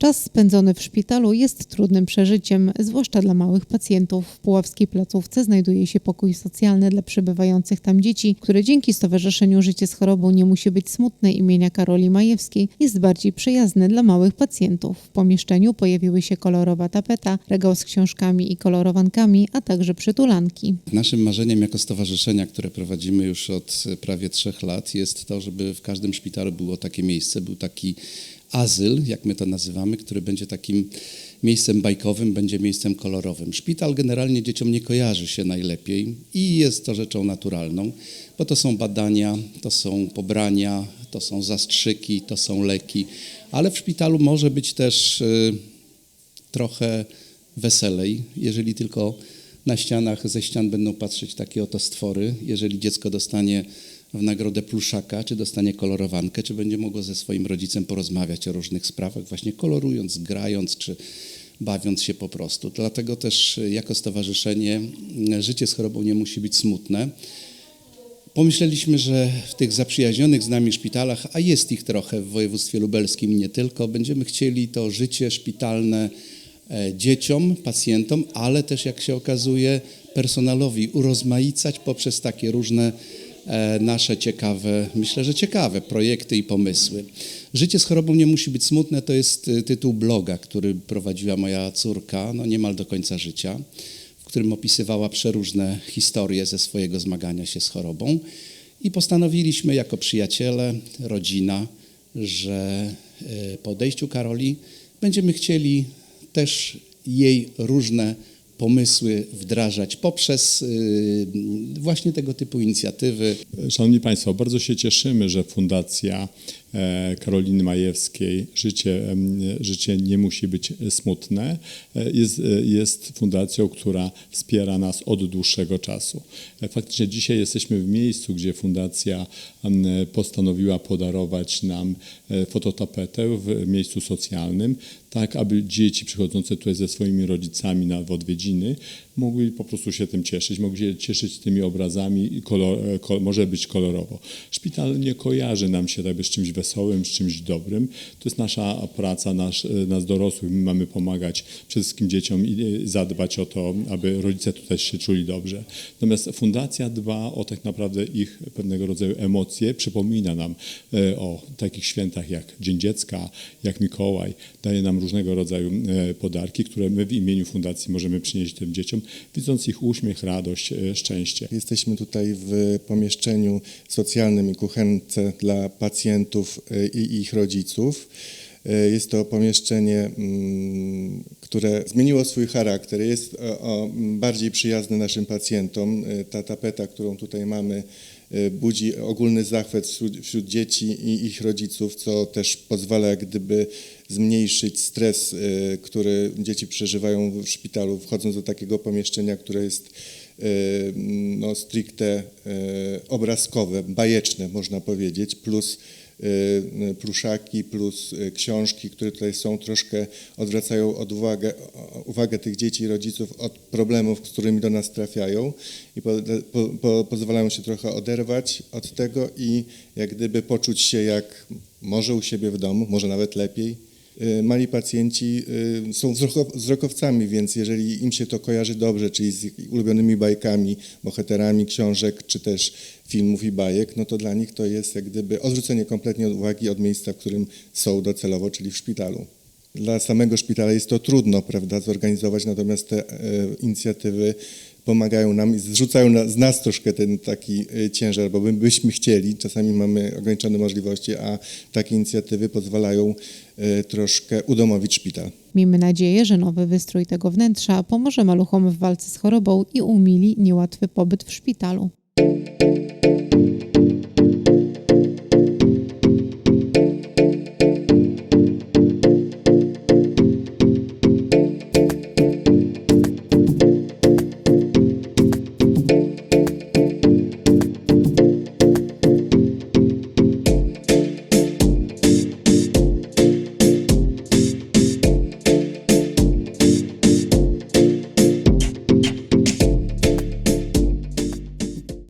Czas spędzony w szpitalu jest trudnym przeżyciem, zwłaszcza dla małych pacjentów. W Puławskiej placówce znajduje się pokój socjalny dla przebywających tam dzieci, które dzięki Stowarzyszeniu Życie z chorobą nie musi być smutne imienia Karoli Majewskiej jest bardziej przyjazny dla małych pacjentów. W pomieszczeniu pojawiły się kolorowa tapeta, regał z książkami i kolorowankami, a także przytulanki. Naszym marzeniem jako stowarzyszenia, które prowadzimy już od prawie trzech lat, jest to, żeby w każdym szpitalu było takie miejsce, był taki azyl, jak my to nazywamy, który będzie takim miejscem bajkowym, będzie miejscem kolorowym. Szpital generalnie dzieciom nie kojarzy się najlepiej i jest to rzeczą naturalną, bo to są badania, to są pobrania, to są zastrzyki, to są leki, ale w szpitalu może być też y, trochę weselej, jeżeli tylko na ścianach, ze ścian będą patrzeć takie oto stwory, jeżeli dziecko dostanie w nagrodę pluszaka, czy dostanie kolorowankę, czy będzie mogło ze swoim rodzicem porozmawiać o różnych sprawach, właśnie kolorując, grając, czy bawiąc się po prostu. Dlatego też y, jako stowarzyszenie y, życie z chorobą nie musi być smutne. Pomyśleliśmy, że w tych zaprzyjaźnionych z nami szpitalach, a jest ich trochę w województwie lubelskim nie tylko, będziemy chcieli to życie szpitalne e, dzieciom, pacjentom, ale też jak się okazuje personalowi urozmaicać poprzez takie różne nasze ciekawe, myślę, że ciekawe projekty i pomysły. Życie z chorobą nie musi być smutne, to jest y, tytuł bloga, który prowadziła moja córka, no niemal do końca życia w którym opisywała przeróżne historie ze swojego zmagania się z chorobą. I postanowiliśmy jako przyjaciele, rodzina, że e, po odejściu Karoli będziemy chcieli też jej różne pomysły wdrażać poprzez y, właśnie tego typu inicjatywy. Szanowni Państwo, bardzo się cieszymy, że Fundacja Karoliny Majewskiej Życie, em, życie nie musi być smutne e, jest, e, jest fundacją, która wspiera nas od dłuższego czasu. E, Faktycznie dzisiaj jesteśmy w miejscu, gdzie fundacja postanowiła podarować nam e, fototapetę w miejscu socjalnym, tak aby dzieci przychodzące tutaj ze swoimi rodzicami na odwiedziny mogły po prostu się tym cieszyć, mogli się cieszyć tymi obrazami kolor, e, ko, może być kolorowo. Szpital nie kojarzy nam się jakby z czymś wesołym, z czymś dobrym. To jest nasza praca, nasz, nas dorosłych. My mamy pomagać wszystkim dzieciom i e, zadbać o to, aby rodzice tutaj się czuli dobrze. Natomiast fundacja dba o tak naprawdę ich pewnego rodzaju emocje, przypomina nam e, o takich świętach jak Dzień Dziecka, jak Mikołaj, daje nam różnego rodzaju e, podarki, które my w imieniu fundacji możemy przynieść tym dzieciom, widząc ich uśmiech, radość, szczęście. Jesteśmy tutaj w pomieszczeniu socjalnym i kuchence dla pacjentów y, i ich rodziców. Y, Jest to pomieszczenie, mm, które zmieniło swój charakter, jest o, bardziej przyjazne naszym pacjentom. Ta tapeta, którą tutaj mamy, budzi ogólny zachwyt wśród, wśród dzieci i ich rodziców, co też pozwala jak gdyby zmniejszyć stres, który dzieci przeżywają w szpitalu, wchodząc do takiego pomieszczenia, które jest no, stricte obrazkowe, bajeczne można powiedzieć, plus pluszaki, plus y, książki, które tutaj są, troszkę odwracają od uwagę, uwagę tych dzieci i rodziców od problemów, z którymi do nas trafiają i po, po, po, pozwalają się trochę oderwać od tego i jak gdyby poczuć się jak może u siebie w domu, może nawet lepiej. Y, Mali pacjenci y, są wzroko- wzrokowcami, więc jeżeli im się to kojarzy dobrze, czyli z ulubionymi bajkami, bohaterami książek, czy też filmów i bajek, no to dla nich to jest jak gdyby odrzucenie kompletnie od uwagi od miejsca, w którym są docelowo, czyli w szpitalu. Dla samego szpitala jest to trudno, prawda, zorganizować, natomiast te e, inicjatywy pomagają nam i zrzucają z nas troszkę ten taki e, ciężar, bo my byśmy chcieli, czasami mamy ograniczone możliwości, a takie inicjatywy pozwalają e, troszkę udomowić szpital. Miejmy nadzieję, że nowy wystrój tego wnętrza pomoże maluchom w walce z chorobą i umili niełatwy pobyt w szpitalu.